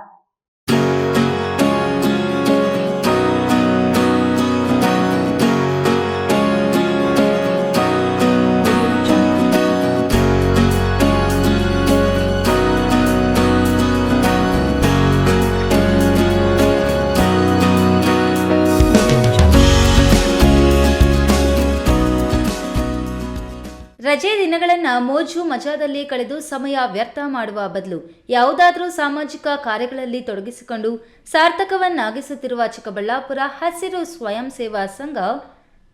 ರಜೆ ದಿನಗಳನ್ನ ಮೋಜು ಮಜಾದಲ್ಲಿ ಕಳೆದು ಸಮಯ ವ್ಯರ್ಥ ಮಾಡುವ ಬದಲು ಯಾವುದಾದರೂ ಸಾಮಾಜಿಕ ಕಾರ್ಯಗಳಲ್ಲಿ ತೊಡಗಿಸಿಕೊಂಡು ಸಾರ್ಥಕವನ್ನಾಗಿಸುತ್ತಿರುವ ಚಿಕ್ಕಬಳ್ಳಾಪುರ ಹಸಿರು ಸ್ವಯಂ ಸೇವಾ ಸಂಘ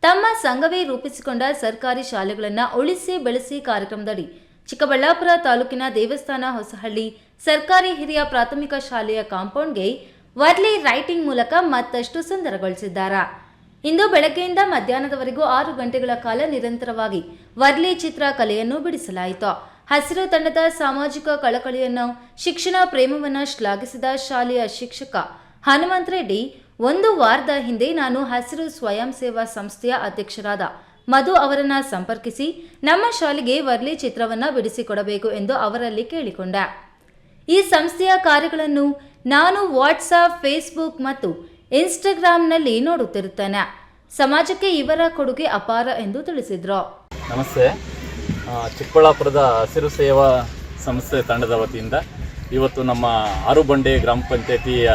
ತಮ್ಮ ಸಂಘವೇ ರೂಪಿಸಿಕೊಂಡ ಸರ್ಕಾರಿ ಶಾಲೆಗಳನ್ನು ಉಳಿಸಿ ಬೆಳೆಸಿ ಕಾರ್ಯಕ್ರಮದಡಿ ಚಿಕ್ಕಬಳ್ಳಾಪುರ ತಾಲೂಕಿನ ದೇವಸ್ಥಾನ ಹೊಸಹಳ್ಳಿ ಸರ್ಕಾರಿ ಹಿರಿಯ ಪ್ರಾಥಮಿಕ ಶಾಲೆಯ ಕಾಂಪೌಂಡ್ಗೆ ವರ್ಲಿ ರೈಟಿಂಗ್ ಮೂಲಕ ಮತ್ತಷ್ಟು ಸುಂದರಗೊಳಿಸಿದ್ದಾರೆ. ಇಂದು ಬೆಳಗ್ಗೆಯಿಂದ ಮಧ್ಯಾಹ್ನದವರೆಗೂ ಆರು ಗಂಟೆಗಳ ಕಾಲ ನಿರಂತರವಾಗಿ ವರ್ಲಿ ಚಿತ್ರ ಕಲೆಯನ್ನು ಬಿಡಿಸಲಾಯಿತು. ಹಸಿರು ತಂಡದ ಸಾಮಾಜಿಕ ಕಳಕಳಿಯನ್ನು, ಶಿಕ್ಷಣ ಪ್ರೇಮವನ್ನು ಶ್ಲಾಘಿಸಿದ ಶಾಲೆಯ ಶಿಕ್ಷಕ ಹನುಮಂತ ರೆಡ್ಡಿ ಒಂದು ವಾರದ ಹಿಂದೆ ನಾನು ಹಸಿರು ಸ್ವಯಂ ಸೇವಾ ಸಂಸ್ಥೆಯ ಅಧ್ಯಕ್ಷರಾದ ಮಧು ಅವರನ್ನ ಸಂಪರ್ಕಿಸಿ ನಮ್ಮ ಶಾಲೆಗೆ ವರ್ಲಿ ಚಿತ್ರವನ್ನ ಬಿಡಿಸಿಕೊಡಬೇಕು ಎಂದು ಅವರಲ್ಲಿ ಕೇಳಿಕೊಂಡ. ಈ ಸಂಸ್ಥೆಯ ಕಾರ್ಯಗಳನ್ನು ನಾನು ವಾಟ್ಸಾಪ್, ಫೇಸ್ಬುಕ್ ಮತ್ತು ಇನ್ಸ್ಟಾಗ್ರಾಂನಲ್ಲಿ ನೋಡುತ್ತಿರುತ್ತಾನೆ ಸಮಾಜಕ್ಕೆ ಇವರ ಕೊಡುಗೆ ಅಪಾರ ಎಂದು ತಿಳಿಸಿದ್ರು. ನಮಸ್ತೆ. ಚಿಕ್ಕಬಳ್ಳಾಪುರದ ಹಸಿರು ಸೇವಾ ಸಂಸ್ಥೆ ತಂಡದ ವತಿಯಿಂದ ಇವತ್ತು ನಮ್ಮ ಆರುಬಂಡೆ ಗ್ರಾಮ ಪಂಚಾಯತಿಯ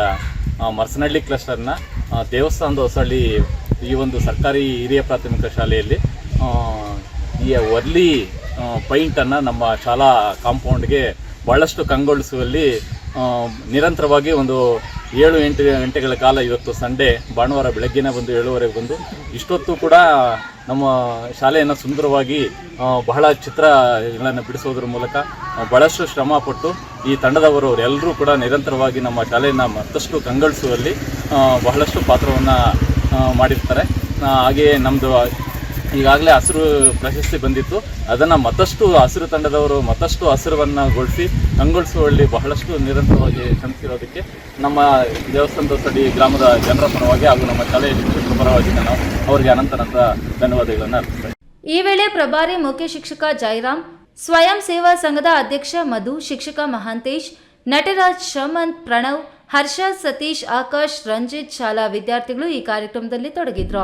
ಮರಸನಹಳ್ಳಿ ಕ್ಲಸ್ಟರ್ನ ದೇವಸ್ಥಾನದ ಹೊಸಳ್ಳಿ ಈ ಒಂದು ಸರ್ಕಾರಿ ಹಿರಿಯ ಪ್ರಾಥಮಿಕ ಶಾಲೆಯಲ್ಲಿ ಈ ವರ್ಲಿ ಪೈಂಟನ್ನು ನಮ್ಮ ಶಾಲಾ ಕಾಂಪೌಂಡ್ಗೆ ಭಾಳಷ್ಟು ಕಂಗೊಳಿಸುವಲ್ಲಿ ನಿರಂತರವಾಗಿ ಒಂದು ಏಳು ಎಂಟು ಗಂಟೆಗಳ ಕಾಲ ಇವತ್ತು ಸಂಡೇ, ಭಾನುವಾರ ಬೆಳಗ್ಗೆನೇ ಬಂದು ಏಳುವರೆಗೆ ಬಂದು, ಇಷ್ಟೊತ್ತು ಕೂಡ ನಮ್ಮ ಶಾಲೆಯನ್ನು ಸುಂದರವಾಗಿ ಬಹಳ ಚಿತ್ರಗಳನ್ನು ಬಿಡಿಸೋದ್ರ ಮೂಲಕ ಭಾಳಷ್ಟು ಶ್ರಮ ಶ್ರಮಪಟ್ಟು ಈ ತಂಡದವರು ಎಲ್ಲರೂ ಕೂಡ ನಿರಂತರವಾಗಿ ನಮ್ಮ ಶಾಲೆಯನ್ನು ಮತ್ತಷ್ಟು ಕಂಗೊಳಿಸುವಲ್ಲಿ ಬಹಳಷ್ಟು ಪಾತ್ರವನ್ನು ಮಾಡಿರ್ತಾರೆ. ಹಾಗೆಯೇ ನಮ್ಮದು ಈಗಾಗಲೇ ಹಸಿರು ಪ್ರಶಸ್ತಿ ಬಂದಿತ್ತು. ಅದನ್ನು ಮತ್ತಷ್ಟು ಹಸಿರು ತಂಡದವರು, ಮತ್ತಷ್ಟು ಹಸಿರವನ್ನು ಗೊಳಿಸಿ, ಕಂಗೊಳಿಸುವಲ್ಲಿ ಬಹಳಷ್ಟು ನಿರಂತರವಾಗಿ ಶ್ರಮಿಸಿರೋದಕ್ಕೆ ನಮ್ಮ ದೇವಸ್ಥಾನದ ಸಡಿ ಗ್ರಾಮದ ಜನರ ಪರವಾಗಿ ಹಾಗೂ ನಮ್ಮ ಶಾಲೆಯ ಶಿಕ್ಷಕರ ಪರವಾಗಿ ನಾನು ಅವರಿಗೆ ಅನಂತನಂತ ಧನ್ಯವಾದಗಳನ್ನು ಅರ್ಪಿಸ್ತೇನೆ ಈ ವೇಳೆ ಪ್ರಭಾರಿ ಮುಖ್ಯ ಶಿಕ್ಷಕ ಜೈರಾಮ್ ಸ್ವಯಂ ಸೇವಾ ಸಂಘದ ಅಧ್ಯಕ್ಷ ಮಧು, ಶಿಕ್ಷಕ ಮಹಾಂತೇಶ್, ನಟರಾಜ್ ಶಮಂತ್, ಪ್ರಣವ್, ಹರ್ಷ ಸತೀಶ್, ಆಕಾಶ್, ರಂಜಿತ್, ಶಾಲಾ ವಿದ್ಯಾರ್ಥಿಗಳು ಈ ಕಾರ್ಯಕ್ರಮದಲ್ಲಿ ತೊಡಗಿದ್ರು.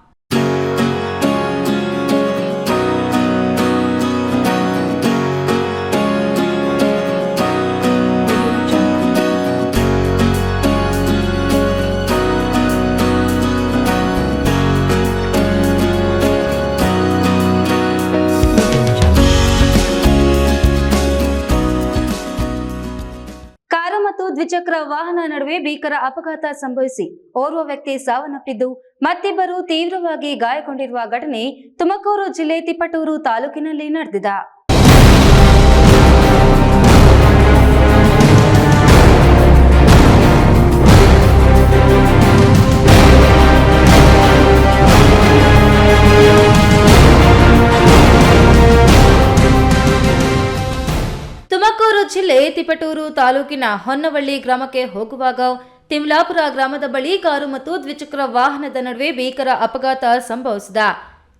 ದ್ವಿಚಕ್ರ ವಾಹನ ನಡುವೆ ಭೀಕರ ಅಪಘಾತ ಸಂಭವಿಸಿ ಓರ್ವ ವ್ಯಕ್ತಿ ಸಾವನ್ನಪ್ಪಿದ್ದು ಮತ್ತಿಬ್ಬರು ತೀವ್ರವಾಗಿ ಗಾಯಗೊಂಡಿರುವ ಘಟನೆ ತುಮಕೂರು ಜಿಲ್ಲೆ ತಿಪಟೂರು ತಾಲೂಕಿನಲ್ಲಿ ನಡೆದಿದೆ. ತಿಪಟೂರು ತಾಲೂಕಿನ ಹೊನ್ನವಳ್ಳಿ ಗ್ರಾಮಕ್ಕೆ ಹೋಗುವಾಗ ತಿಮ್ಲಾಪುರ ಗ್ರಾಮದ ಬಳಿ ಕಾರು ಮತ್ತು ದ್ವಿಚಕ್ರ ವಾಹನದ ನಡುವೆ ಭೀಕರ ಅಪಘಾತ ಸಂಭವಿಸಿದ.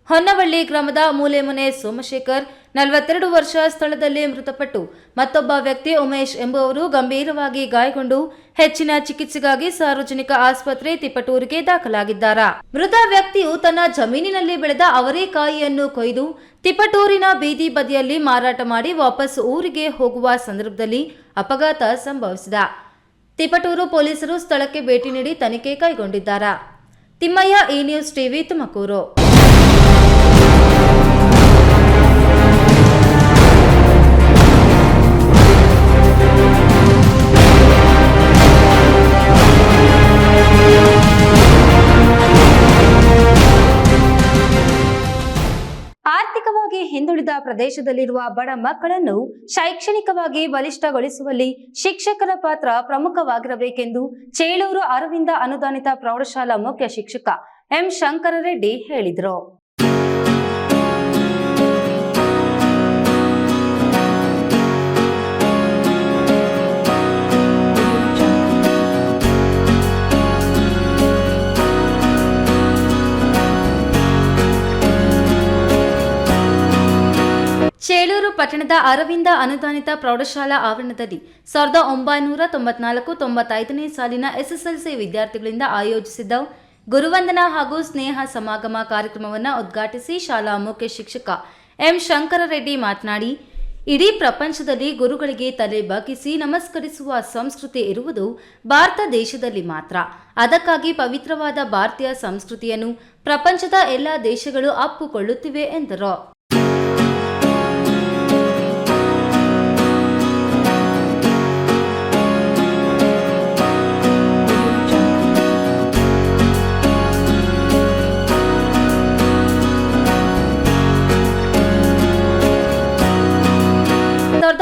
ಹೊನ್ನವಳ್ಳಿ ಗ್ರಾಮದ ಮೂಲೆಮುನೆ ಸೋಮಶೇಖರ್ ನಲವತ್ತೆರಡು ವರ್ಷ ಸ್ಥಳದಲ್ಲಿ ಮೃತಪಟ್ಟು ಮತ್ತೊಬ್ಬ ವ್ಯಕ್ತಿ ಉಮೇಶ್ ಎಂಬುವರು ಗಂಭೀರವಾಗಿ ಗಾಯಗೊಂಡು ಹೆಚ್ಚಿನ ಚಿಕಿತ್ಸೆಗಾಗಿ ಸಾರ್ವಜನಿಕ ಆಸ್ಪತ್ರೆ ತಿಪಟೂರಿಗೆ ದಾಖಲಾಗಿದ್ದಾರೆ. ಮೃತ ವ್ಯಕ್ತಿಯು ತನ್ನ ಜಮೀನಿನಲ್ಲಿ ಬೆಳೆದ ಅವರೇಕಾಯಿಯನ್ನು ಕೊಯ್ದು ತಿಪಟೂರಿನ ಬೀದಿ ಬದಿಯಲ್ಲಿ ಮಾರಾಟ ಮಾಡಿ ವಾಪಸ್ ಊರಿಗೆ ಹೋಗುವ ಸಂದರ್ಭದಲ್ಲಿ ಅಪಘಾತ ಸಂಭವಿಸಿದ. ತಿಪಟೂರು ಪೊಲೀಸರು ಸ್ಥಳಕ್ಕೆ ಭೇಟಿ ನೀಡಿ ತನಿಖೆ ಕೈಗೊಂಡಿದ್ದಾರೆ. Thimmaiah E news TV Tumakuru. ಪ್ರದೇಶದಲ್ಲಿರುವ ಬಡ ಮಕ್ಕಳನ್ನು ಶೈಕ್ಷಣಿಕವಾಗಿ ಬಲಿಷ್ಠಗೊಳಿಸುವಲ್ಲಿ ಶಿಕ್ಷಕರ ಪಾತ್ರ ಪ್ರಮುಖವಾಗಿರಬೇಕೆಂದು ಚೇಳೂರು ಅರವಿಂದ ಅನುದಾನಿತ ಪ್ರೌಢಶಾಲಾ ಮುಖ್ಯ ಶಿಕ್ಷಕ ಎಂ ಶಂಕರರೆಡ್ಡಿ ಹೇಳಿದರು. ಚೇಳೂರು ಪಟ್ಟಣದ ಅರವಿಂದ ಅನುದಾನಿತ ಪ್ರೌಢಶಾಲಾ ಆವರಣದಲ್ಲಿ ಸಾವಿರದ ಒಂಬೈನೂರ ತೊಂಬತ್ನಾಲ್ಕು ತೊಂಬತ್ತೈದನೇ ಸಾಲಿನ ಎಸ್ಎಸ್ಎಲ್ಸಿ ವಿದ್ಯಾರ್ಥಿಗಳಿಂದ ಆಯೋಜಿಸಿದ್ದ ಗುರುವಂದನಾ ಹಾಗೂ ಸ್ನೇಹ ಸಮಾಗಮ ಕಾರ್ಯಕ್ರಮವನ್ನು ಉದ್ಘಾಟಿಸಿ ಶಾಲಾ ಮುಖ್ಯ ಶಿಕ್ಷಕ ಎಂ ಶಂಕರರೆಡ್ಡಿ ಮಾತನಾಡಿ, ಇಡೀ ಪ್ರಪಂಚದಲ್ಲಿ ಗುರುಗಳಿಗೆ ತಲೆ ಬಗ್ಗಿಸಿ ನಮಸ್ಕರಿಸುವ ಸಂಸ್ಕೃತಿ ಇರುವುದು ಭಾರತ ದೇಶದಲ್ಲಿ ಮಾತ್ರ. ಅದಕ್ಕಾಗಿ ಪವಿತ್ರವಾದ ಭಾರತೀಯ ಸಂಸ್ಕೃತಿಯನ್ನು ಪ್ರಪಂಚದ ಎಲ್ಲ ದೇಶಗಳು ಅಪ್ಪುಕೊಳ್ಳುತ್ತಿವೆ ಎಂದರು.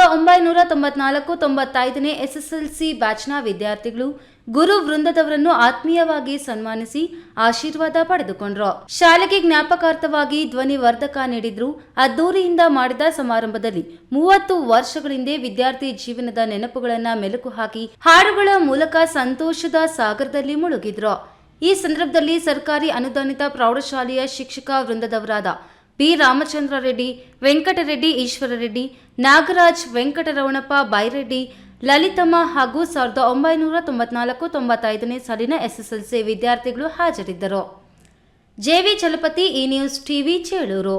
ಒಂಬೈನೂರ ತೊಂಬತ್ನಾಲ್ಕು ತೊಂಬತ್ತೈದನೇ ಎಸ್ಎಸ್ಎಲ್ಸಿ ಬ್ಯಾಚ್ನ ವಿದ್ಯಾರ್ಥಿಗಳು ಗುರು ವೃಂದದವರನ್ನು ಆತ್ಮೀಯವಾಗಿ ಸನ್ಮಾನಿಸಿ ಆಶೀರ್ವಾದ ಪಡೆದುಕೊಂಡ್ರು. ಶಾಲೆಗೆ ಜ್ಞಾಪಕಾರ್ಥವಾಗಿ ಧ್ವನಿ ವರ್ಧಕ ನೀಡಿದ್ರು. ಅದ್ದೂರಿಯಿಂದ ಮಾಡಿದ ಸಮಾರಂಭದಲ್ಲಿ ಮೂವತ್ತು ವರ್ಷಗಳಿಂದ ವಿದ್ಯಾರ್ಥಿ ಜೀವನದ ನೆನಪುಗಳನ್ನ ಮೆಲುಕು ಹಾಕಿ ಹಾಡುಗಳ ಮೂಲಕ ಸಂತೋಷದ ಸಾಗರದಲ್ಲಿ ಮುಳುಗಿದ್ರು. ಈ ಸಂದರ್ಭದಲ್ಲಿ ಸರ್ಕಾರಿ ಅನುದಾನಿತ ಪ್ರೌಢಶಾಲೆಯ ಶಿಕ್ಷಕ ವೃಂದದವರಾದ ಪಿ. ರಾಮಚಂದ್ರ ರೆಡ್ಡಿ ವೆಂಕಟರೆಡ್ಡಿ ಈಶ್ವರರೆಡ್ಡಿ, ನಾಗರಾಜ್ ವೆಂಕಟರವಣಪ್ಪ ಬೈರೆಡ್ಡಿ, ಲಲಿತಮ್ಮ ಹಾಗೂ ಸಾವಿರದ ಒಂಬೈನೂರ ತೊಂಬತ್ನಾಲ್ಕು ತೊಂಬತ್ತೈದನೇ ಸಾಲಿನ ಎಸ್ಎಸ್ಎಲ್ಸಿ ವಿದ್ಯಾರ್ಥಿಗಳು ಹಾಜರಿದ್ದರು. ಜೆವಿ ಚಲಪತಿ ಈ ನ್ಯೂಸ್ ಟಿವಿ, ಚೇಳೂರು.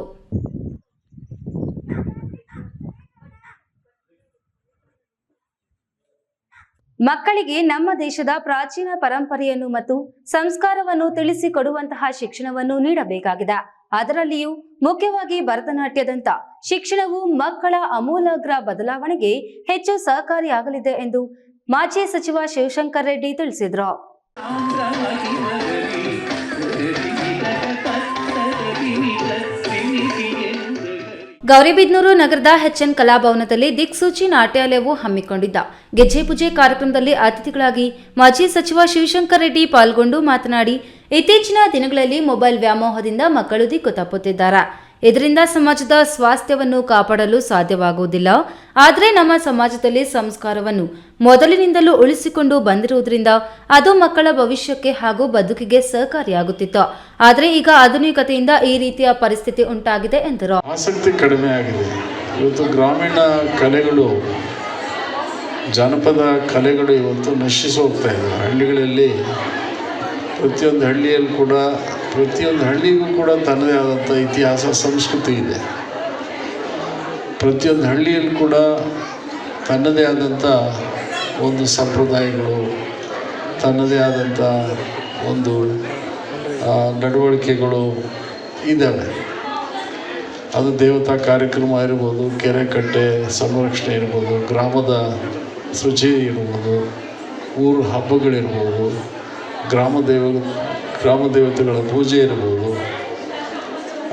ಮಕ್ಕಳಿಗೆ ನಮ್ಮ ದೇಶದ ಪ್ರಾಚೀನ ಪರಂಪರೆಯನ್ನು ಮತ್ತು ಸಂಸ್ಕಾರವನ್ನು ತಿಳಿಸಿಕೊಡುವಂತಹ ಶಿಕ್ಷಣವನ್ನು ನೀಡಬೇಕಾಗಿದೆ. ಅದರಲ್ಲಿಯೂ ಮುಖ್ಯವಾಗಿ ಭರತನಾಟ್ಯದಂತ ಶಿಕ್ಷಣವು ಮಕ್ಕಳ ಅಮೂಲಾಗ್ರ ಬದಲಾವಣೆಗೆ ಹೆಚ್ಚು ಸಹಕಾರಿಯಾಗಲಿದೆ ಎಂದು ಮಾಜಿ ಸಚಿವ ಶಿವಶಂಕರ್ ರೆಡ್ಡಿ ತಿಳಿಸಿದರು. ಗೌರಿಬಿದ್ನೂರು ನಗರದ ಹೆಚ್ಎನ್ ಕಲಾಭವನದಲ್ಲಿ ದಿಕ್ಸೂಚಿ ನಾಟ್ಯಾಲಯವು ಹಮ್ಮಿಕೊಂಡಿದ್ದ ಗೆಜ್ಜೆ ಪೂಜೆ ಕಾರ್ಯಕ್ರಮದಲ್ಲಿ ಅತಿಥಿಗಳಾಗಿ ಮಾಜಿ ಸಚಿವ ಶಿವಶಂಕರ್ ರೆಡ್ಡಿ ಪಾಲ್ಗೊಂಡು ಮಾತನಾಡಿ ಇತ್ತೀಚಿನ ದಿನಗಳಲ್ಲಿ ಮೊಬೈಲ್ ವ್ಯಾಮೋಹದಿಂದ ಮಕ್ಕಳು ದಿಕ್ಕು ತಪ್ಪುತ್ತಿದ್ದಾರೆ. ಇದರಿಂದ ಸಮಾಜದ ಸ್ವಾಸ್ಥ್ಯವನ್ನು ಕಾಪಾಡಲು ಸಾಧ್ಯವಾಗುವುದಿಲ್ಲ. ಆದರೆ ನಮ್ಮ ಸಮಾಜದಲ್ಲಿ ಸಂಸ್ಕಾರವನ್ನು ಮೊದಲಿನಿಂದಲೂ ಉಳಿಸಿಕೊಂಡು ಬಂದಿರುವುದರಿಂದ ಅದು ಮಕ್ಕಳ ಭವಿಷ್ಯಕ್ಕೆ ಹಾಗೂ ಬದುಕಿಗೆ ಸಹಕಾರಿಯಾಗುತ್ತಿತ್ತು. ಆದರೆ ಈಗ ಆಧುನಿಕತೆಯಿಂದ ಈ ರೀತಿಯ ಪರಿಸ್ಥಿತಿ ಉಂಟಾಗಿದೆ ಎಂದರು. ಆಸಕ್ತಿ ಕಡಿಮೆ ಆಗಿದೆ. ಇವತ್ತು ಗ್ರಾಮೀಣ ಕಲೆಗಳು, ಜಾನಪದ ಕಲೆಗಳು ಇವತ್ತು ನಶಿಸಿ ಹೋಗ್ತಾ ಇದೆ. ಹಳ್ಳಿಗಳಲ್ಲಿ ಪ್ರತಿಯೊಂದು ಹಳ್ಳಿಯಲ್ಲಿ ಕೂಡ, ಪ್ರತಿಯೊಂದು ಹಳ್ಳಿಗೂ ಕೂಡ ತನ್ನದೇ ಆದಂಥ ಇತಿಹಾಸ, ಸಂಸ್ಕೃತಿ ಇದೆ. ಪ್ರತಿಯೊಂದು ಹಳ್ಳಿಯಲ್ಲಿ ಕೂಡ ತನ್ನದೇ ಆದಂಥ ಒಂದು ಸಂಪ್ರದಾಯಗಳು, ತನ್ನದೇ ಆದಂಥ ಒಂದು ನಡವಳಿಕೆಗಳು ಇದ್ದಾವೆ. ಅದು ದೇವತಾ ಕಾರ್ಯಕ್ರಮ ಇರ್ಬೋದು ಕೆರೆ ಕಟ್ಟೆ ಸಂರಕ್ಷಣೆ ಇರ್ಬೋದು, ಗ್ರಾಮದ ಶುಚಿ ಇರ್ಬೋದು, ಊರು ಹಬ್ಬಗಳಿರ್ಬೋದು. ಗ್ರಾಮ ದೇವ, ಗ್ರಾಮ ದೇವತೆಗಳ ಪೂಜೆ ಇರ್ಬೋದು,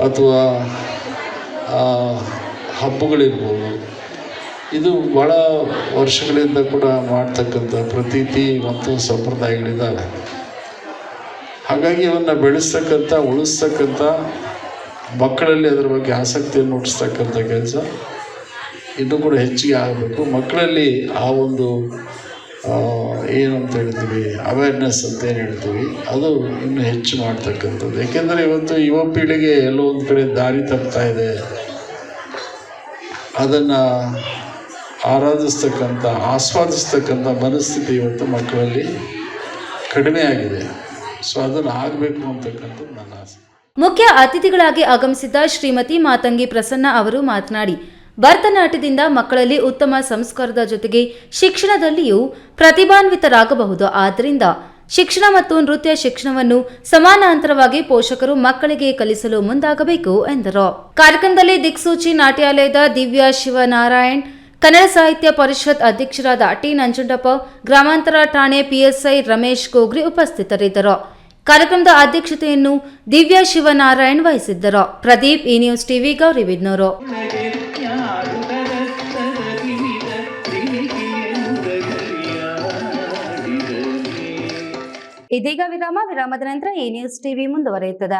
ಅಥವಾ ಹಬ್ಬಗಳಿರ್ಬೋದು. ಇದು ಭಾಳ ವರ್ಷಗಳಿಂದ ಕೂಡ ಮಾಡ್ತಕ್ಕಂಥ ಪ್ರತೀತಿ ಮತ್ತು ಸಂಪ್ರದಾಯಗಳಿದ್ದಾವೆ. ಹಾಗಾಗಿ ಇವನ್ನು ಬೆಳೆಸ್ತಕ್ಕಂಥ, ಉಳಿಸ್ತಕ್ಕಂಥ, ಮಕ್ಕಳಲ್ಲಿ ಅದರ ಬಗ್ಗೆ ಆಸಕ್ತಿಯನ್ನು ಹುಟ್ಟಿಸ್ತಕ್ಕಂಥ ಕೆಲಸ ಇನ್ನೂ ಕೂಡ ಹೆಚ್ಚಿಗೆ ಆಗಬೇಕು. ಮಕ್ಕಳಲ್ಲಿ ಆ ಒಂದು ಆ, ಏನು ಅಂತ ಹೇಳ್ತೀವಿ ಅವೇರ್ನೆಸ್ ಅಂತ ಏನು ಹೇಳ್ತೀವಿ ಅದು ಇನ್ನೂ ಹೆಚ್ಚು ಮಾಡ್ತಕ್ಕಂಥದ್ದು. ಏಕೆಂದರೆ ಇವತ್ತು ಯುವ ಪೀಳಿಗೆ ಎಲ್ಲೋ ಒಂದು ಕಡೆ ದಾರಿ ತಪ್ತಾ ಇದೆ. ಅದನ್ನು ಆರಾಧಿಸ್ತಕ್ಕಂಥ ಆಸ್ವಾದಿಸ್ತಕ್ಕಂಥ ಮನಸ್ಥಿತಿ ಇವತ್ತು ಮಕ್ಕಳಲ್ಲಿ ಕಡಿಮೆ ಆಗಿದೆ. ಸೊ ಅದನ್ನು ಆಗಬೇಕು ಅಂತಕ್ಕಂಥದ್ದು ನನ್ನ ಆಸೆ. ಮುಖ್ಯ ಅತಿಥಿಗಳಾಗಿ ಆಗಮಿಸಿದ್ದ ಶ್ರೀಮತಿ ಮಾತಂಗಿ ಪ್ರಸನ್ನ ಅವರು ಮಾತನಾಡಿ ಭರತನಾಟ್ಯದಿಂದ ಮಕ್ಕಳಲ್ಲಿ ಉತ್ತಮ ಸಂಸ್ಕಾರದ ಜೊತೆಗೆ ಶಿಕ್ಷಣದಲ್ಲಿಯೂ ಪ್ರತಿಭಾನ್ವಿತರಾಗಬಹುದು. ಆದ್ದರಿಂದ ಶಿಕ್ಷಣ ಮತ್ತು ನೃತ್ಯ ಶಿಕ್ಷಣವನ್ನು ಸಮಾನಾಂತರವಾಗಿ ಪೋಷಕರು ಮಕ್ಕಳಿಗೆ ಕಲಿಸಲು ಮುಂದಾಗಬೇಕು ಎಂದರು. ಕಾರ್ಯಕ್ರಮದಲ್ಲಿ ದಿಕ್ಸೂಚಿ ನಾಟ್ಯಾಲಯದ ದಿವ್ಯಾ ಶಿವನಾರಾಯಣ್, ಕನ್ನಡ ಸಾಹಿತ್ಯ ಪರಿಷತ್ ಅಧ್ಯಕ್ಷರಾದ ಟಿ ನಂಜುಂಡಪ್ಪ, ಗ್ರಾಮಾಂತರ ಠಾಣೆ ಪಿಎಸ್ಐ ರಮೇಶ್ ಗೋಗ್ರಿ ಉಪಸ್ಥಿತರಿದ್ದರು. ಕಾರ್ಯಕ್ರಮದ ಅಧ್ಯಕ್ಷತೆಯನ್ನು ದಿವ್ಯಾ ಶಿವನಾರಾಯಣ್ ವಹಿಸಿದ್ದರು. ಪ್ರದೀಪ್ ಈ ನ್ಯೂಸ್ ಟಿವಿ, ಗೌರಿಬಿದ್ನೂರು. ಇದೀಗ ವಿರಾಮ ವಿರಾಮದ ನಂತರ ಈ ನ್ಯೂಸ್ ಟಿವಿ ಮುಂದುವರಿಯುತ್ತದೆ.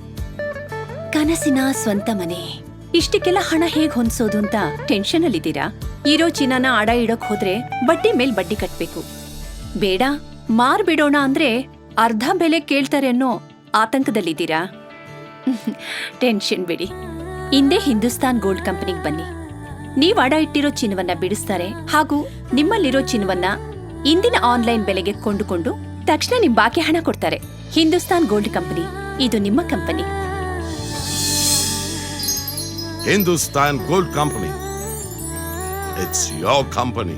ಕನಸಿನ ಸ್ವಂತ ಮನೆ. ಇಷ್ಟಕ್ಕೆಲ್ಲ ಹಣ ಹೇಗ್ ಹೊಂದ್ಸೋದು ಅಂತ ಟೆನ್ಷನ್ ಅಲ್ಲಿದ್ದೀರಾ? ಇರೋ ಚಿನ್ನನ ಅಡ ಇಡೋಕ್ ಹೋದ್ರೆ ಬಡ್ಡಿ ಮೇಲ್ ಬಡ್ಡಿ ಕಟ್ಬೇಕು. ಬೇಡ ಮಾರ್ಬಿಡೋಣ ಅಂದ್ರೆ ಅರ್ಧ ಬೆಲೆ ಕೇಳ್ತಾರೆ ಅನ್ನೋ ಆತಂಕದಲ್ಲಿದ್ದೀರಾ? ಟೆನ್ಷನ್ ಬಿಡಿ. ಹಿಂದೆ ಹಿಂದೂಸ್ತಾನ್ ಗೋಲ್ಡ್ ಕಂಪನಿಗೆ ಬನ್ನಿ. ನೀವ್ ಅಡ ಇಟ್ಟಿರೋ ಚಿನ್ನವನ್ನ ಬಿಡಿಸ್ತಾರೆ ಹಾಗೂ ನಿಮ್ಮಲ್ಲಿರೋ ಚಿನ್ನವನ್ನ ಇಂದಿನ ಆನ್ಲೈನ್ ಬೆಲೆಗೆ ಕೊಂಡುಕೊಂಡು ತಕ್ಷಣ ನಿಮ್ ಬಾಕಿ ಹಣ ಕೊಡ್ತಾರೆ. ಹಿಂದೂಸ್ತಾನ್ ಗೋಲ್ಡ್ ಕಂಪನಿ ಇದು ನಿಮ್ಮ company Hindustan gold company it's your company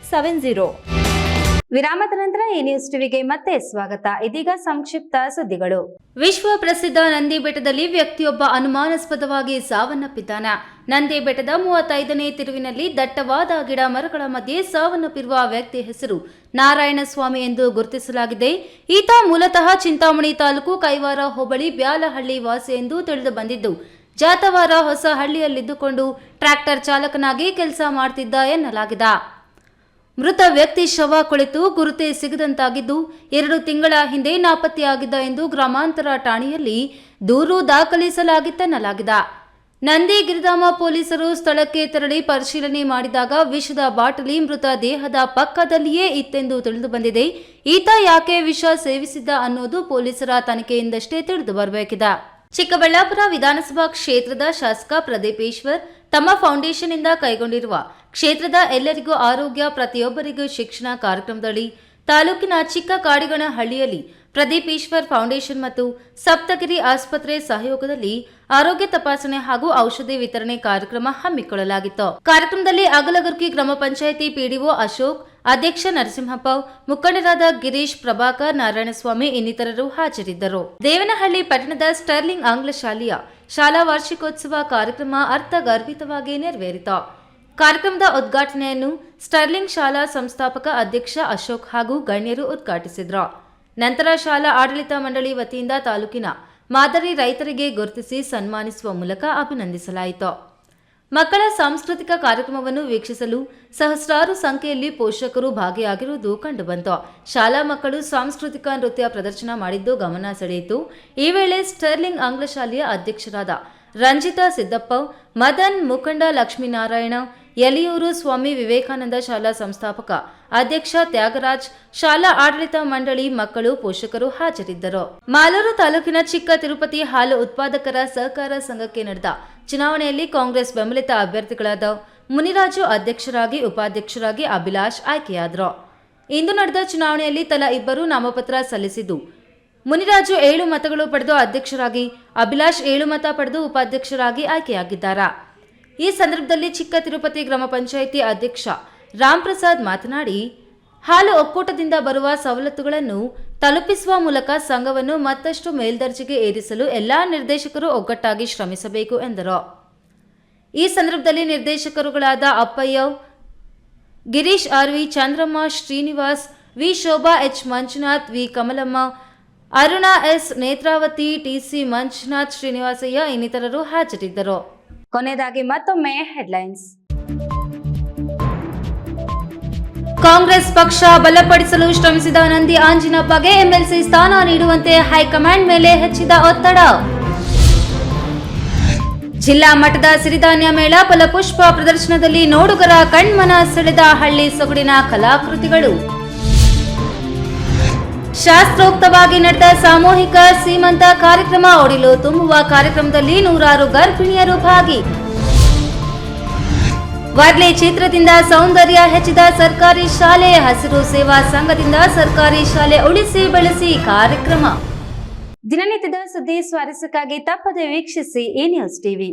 seven zero. ವಿರಾಮದ ನಂತರ ಈ ನ್ಯೂಸ್ ಟಿವಿಗೆ ಮತ್ತೆ ಸ್ವಾಗತ. ಇದೀಗ ಸಂಕ್ಷಿಪ್ತ ಸುದ್ದಿಗಳು. ವಿಶ್ವ ಪ್ರಸಿದ್ಧ ನಂದಿ ಬೆಟ್ಟದಲ್ಲಿ ವ್ಯಕ್ತಿಯೊಬ್ಬ ಅನುಮಾನಾಸ್ಪದವಾಗಿ ಸಾವನ್ನಪ್ಪಿದ್ದಾನೆ. ನಂದಿ ಬೆಟ್ಟದ ಮೂವತ್ತೈದನೇ ತಿರುವಿನಲ್ಲಿ ದಟ್ಟವಾದ ಗಿಡ ಮರಗಳ ಮಧ್ಯೆ ಸಾವನ್ನಪ್ಪಿರುವ ವ್ಯಕ್ತಿ ಹೆಸರು ನಾರಾಯಣಸ್ವಾಮಿ ಎಂದು ಗುರುತಿಸಲಾಗಿದೆ. ಈತ ಮೂಲತಃ ಚಿಂತಾಮಣಿ ತಾಲೂಕು ಕೈವಾರ ಹೋಬಳಿ ಬ್ಯಾಲಹಳ್ಳಿ ವಾಸಿ ಎಂದು ತಿಳಿದು ಬಂದಿದ್ದು ಜಾತವಾರ ಹೊಸ ಹಳ್ಳಿಯಲ್ಲಿದ್ದುಕೊಂಡು ಟ್ರ್ಯಾಕ್ಟರ್ ಚಾಲಕನಾಗಿ ಕೆಲಸ ಮಾಡ್ತಿದ್ದ ಎನ್ನಲಾಗಿದೆ. ಮೃತ ವ್ಯಕ್ತಿ ಶವ ಕುಳಿತು ಗುರುತೇ ಸಿಗದಂತಾಗಿದ್ದು, ಎರಡು ತಿಂಗಳ ಹಿಂದೆ ನಾಪತ್ತೆಯಾಗಿದ್ದ ಎಂದು ಗ್ರಾಮಾಂತರ ಠಾಣೆಯಲ್ಲಿ ದೂರು ದಾಖಲಿಸಲಾಗಿತ್ತೆನ್ನಲಾಗಿದೆ. ನಂದಿ ಗಿರಿಧಾಮ ಪೊಲೀಸರು ಸ್ಥಳಕ್ಕೆ ತೆರಳಿ ಪರಿಶೀಲನೆ ಮಾಡಿದಾಗ ವಿಷದ ಬಾಟಲಿ ಮೃತ ದೇಹದ ಪಕ್ಕದಲ್ಲಿಯೇ ಇತ್ತೆಂದು ತಿಳಿದು ಬಂದಿದೆ ಈತ ಯಾಕೆ ವಿಷ ಸೇವಿಸಿದ್ದ ಅನ್ನೋದು ಪೊಲೀಸರ ತನಿಖೆಯಿಂದಷ್ಟೇ ತಿಳಿದು ಬರಬೇಕಿದೆ ಚಿಕ್ಕಬಳ್ಳಾಪುರ ವಿಧಾನಸಭಾ ಕ್ಷೇತ್ರದ ಶಾಸಕ ಪ್ರದೀಪ್ ಈಶ್ವರ್ ತಮ್ಮ ಫೌಂಡೇಶನ್ ಇಂದ ಕೈಗೊಂಡಿರುವ ಕ್ಷೇತ್ರದ ಎಲ್ಲರಿಗೂ ಆರೋಗ್ಯ, ಪ್ರತಿಯೊಬ್ಬರಿಗೂ ಶಿಕ್ಷಣ ಕಾರ್ಯಕ್ರಮದಲ್ಲಿ ತಾಲೂಕಿನ ಚಿಕ್ಕ ಕಾಡಿಗನಹಳ್ಳಿಯಲ್ಲಿ ಪ್ರದೀಪ್ ಈಶ್ವರ್ ಫೌಂಡೇಶನ್ ಮತ್ತು ಸಪ್ತಗಿರಿ ಆಸ್ಪತ್ರೆ ಸಹಯೋಗದಲ್ಲಿ ಆರೋಗ್ಯ ತಪಾಸಣೆ ಹಾಗೂ ಔಷಧಿ ವಿತರಣೆ ಕಾರ್ಯಕ್ರಮ ಹಮ್ಮಿಕೊಳ್ಳಲಾಗಿತ್ತು. ಕಾರ್ಯಕ್ರಮದಲ್ಲಿ ಅಗಲಗುರ್ಕಿ ಗ್ರಾಮ ಪಂಚಾಯಿತಿ ಪಿಡಿಒ ಅಶೋಕ್ ಅಧ್ಯಕ್ಷ ನರಸಿಂಹಪ್ಪ, ಮುಖಂಡರಾದ ಗಿರೀಶ್ ಪ್ರಭಾಕರ್, ನಾರಾಯಣಸ್ವಾಮಿ ಇನ್ನಿತರರು ಹಾಜರಿದ್ದರು. ದೇವನಹಳ್ಳಿ ಪಟ್ಟಣದ ಸ್ಟರ್ಲಿಂಗ್ ಆಂಗ್ಲ ಶಾಲೆಯ ಶಾಲಾ ವಾರ್ಷಿಕೋತ್ಸವ ಕಾರ್ಯಕ್ರಮ ಅರ್ಥಗರ್ಭಿತವಾಗಿ ನೆರವೇರಿತ. ಕಾರ್ಯಕ್ರಮದ ಉದ್ಘಾಟನೆಯನ್ನು ಸ್ಟರ್ಲಿಂಗ್ ಶಾಲಾ ಸಂಸ್ಥಾಪಕ ಅಧ್ಯಕ್ಷ ಅಶೋಕ್ ಹಾಗೂ ಗಣ್ಯರು ಉದ್ಘಾಟಿಸಿದರು. ನಂತರ ಶಾಲಾ ಆಡಳಿತ ಮಂಡಳಿ ವತಿಯಿಂದ ತಾಲೂಕಿನ ಮಾದರಿ ರೈತರಿಗೆ ಗುರುತಿಸಿ ಸನ್ಮಾನಿಸುವ ಮೂಲಕ ಅಭಿನಂದಿಸಲಾಯಿತು. ಮಕ್ಕಳ ಸಾಂಸ್ಕೃತಿಕ ಕಾರ್ಯಕ್ರಮವನ್ನು ವೀಕ್ಷಿಸಲು ಸಹಸ್ರಾರು ಸಂಖ್ಯೆಯಲ್ಲಿ ಪೋಷಕರು ಭಾಗಿಯಾಗಿರುವುದು ಕಂಡುಬಂತು. ಶಾಲಾ ಮಕ್ಕಳು ಸಾಂಸ್ಕೃತಿಕ ನೃತ್ಯ ಪ್ರದರ್ಶನ ಮಾಡಿದ್ದು ಗಮನ ಸೆಳೆಯಿತು ಈ ವೇಳೆ ಸ್ಟರ್ಲಿಂಗ್ ಆಂಗ್ಲ ಶಾಲೆಯ ಅಧ್ಯಕ್ಷರಾದ ರಂಜಿತಾ ಸಿದ್ದಪ್ಪ, ಮದನ್ ಮುಖಂಡ ಲಕ್ಷ್ಮೀನಾರಾಯಣ ಯಲಿಯೂರು ಸ್ವಾಮಿ ವಿವೇಕಾನಂದ ಶಾಲಾ ಸಂಸ್ಥಾಪಕ ಅಧ್ಯಕ್ಷ ತ್ಯಾಗರಾಜ್, ಶಾಲಾ ಆಡಳಿತ ಮಂಡಳಿ ಮಕ್ಕಳು ಪೋಷಕರು ಹಾಜರಿದ್ದರು. ಮಾಲೂರು ತಾಲೂಕಿನ ಚಿಕ್ಕ ತಿರುಪತಿ ಹಾಲು ಉತ್ಪಾದಕರ ಸಹಕಾರ ಸಂಘಕ್ಕೆ ನಡೆದ ಚುನಾವಣೆಯಲ್ಲಿ ಕಾಂಗ್ರೆಸ್ ಬೆಂಬಲಿತ ಅಭ್ಯರ್ಥಿಗಳಾದ ಮುನಿರಾಜು ಅಧ್ಯಕ್ಷರಾಗಿ, ಉಪಾಧ್ಯಕ್ಷರಾಗಿ ಅಭಿಲಾಷ್ ಆಯ್ಕೆಯಾದರು. ಇಂದು ನಡೆದ ಚುನಾವಣೆಯಲ್ಲಿ ತಲಾ ಇಬ್ಬರು ನಾಮಪತ್ರ ಸಲ್ಲಿಸಿದ್ದು. ಮುನಿರಾಜು ಏಳು ಮತಗಳು ಪಡೆದು ಅಧ್ಯಕ್ಷರಾಗಿ, ಅಭಿಲಾಷ್ ಏಳು ಮತ ಪಡೆದು ಉಪಾಧ್ಯಕ್ಷರಾಗಿ ಆಯ್ಕೆಯಾಗಿದ್ದಾರೆ. ಈ ಸಂದರ್ಭದಲ್ಲಿ ಚಿಕ್ಕ ತಿರುಪತಿ ಗ್ರಾಮ ಪಂಚಾಯಿತಿ ಅಧ್ಯಕ್ಷ ರಾಮ್ ಪ್ರಸಾದ್ ಮಾತನಾಡಿ, ಹಾಲು ಒಕ್ಕೂಟದಿಂದ ಬರುವ ಸವಲತ್ತುಗಳನ್ನು ತಲುಪಿಸುವ ಮೂಲಕ ಸಂಘವನ್ನು ಮತ್ತಷ್ಟು ಮೇಲ್ದರ್ಜೆಗೆ ಏರಿಸಲು ಎಲ್ಲಾ ನಿರ್ದೇಶಕರು ಒಗ್ಗಟ್ಟಾಗಿ ಶ್ರಮಿಸಬೇಕು ಎಂದರು. ಈ ಸಂದರ್ಭದಲ್ಲಿ ನಿರ್ದೇಶಕರುಗಳಾದ Appaiah Girish R V Chandramma, Srinivas V Shobha, H Manjunath V Kamalamma, Aruna S Netravati TC Manjunath Srinivasaiah ಇನ್ನಿತರರು ಹಾಜರಿದ್ದರು. ಕೊನೆಯದಾಗಿ ಮತ್ತೊಮ್ಮೆ ಹೆಡ್ಲೈನ್ಸ್. ಕಾಂಗ್ರೆಸ್ ಪಕ್ಷ ಬಲಪಡಿಸಲು ಶ್ರಮಿಸಿದ ನಂದಿ ಆಂಜಿನಪ್ಪಗೆ ಎಂಎಲ್ಸಿ ಸ್ಥಾನ ನೀಡುವಂತೆ ಹೈಕಮಾಂಡ್ ಮೇಲೆ ಹೆಚ್ಚಿದ ಒತ್ತಡ. ಜಿಲ್ಲಾ ಮಟ್ಟದ ಸಿರಿಧಾನ್ಯ ಮೇಳ ಫಲಪುಷ್ಪ ಪ್ರದರ್ಶನದಲ್ಲಿ ನೋಡುಗರ ಕಣ್ಮನ ಸೆಳೆದ ಹಳ್ಳಿ ಸೊಗಡಿನ ಕಲಾಕೃತಿಗಳು. ಶಾಸ್ತ್ರೋಕ್ತವಾಗಿ ನಡೆದ ಸಾಮೂಹಿಕ ಸೀಮಂತ ಕಾರ್ಯಕ್ರಮ, ಒಡಿಲು ತುಂಬುವ ಕಾರ್ಯಕ್ರಮದಲ್ಲಿ ನೂರಾರು ಗರ್ಭಿಣಿಯರು ಭಾಗಿ. ವರ್ಲೆ ಚಿತ್ರದಿಂದ ಸೌಂದರ್ಯ ಹೆಚ್ಚಿದ ಸರ್ಕಾರಿ ಶಾಲೆ, ಹಸಿರು ಸೇವಾ ಸಂಘದಿಂದ ಸರ್ಕಾರಿ ಶಾಲೆ ಉಳಿಸಿ ಬೆಳೆಸಿ ಕಾರ್ಯಕ್ರಮ. ದಿನನಿತ್ಯದ ಸುದ್ದಿ ಸ್ವಾರಸ್ಯಕ್ಕಾಗಿ ತಪ್ಪದೆ ವೀಕ್ಷಿಸಿ ಎ ನ್ಯೂಸ್ ಟಿವಿ.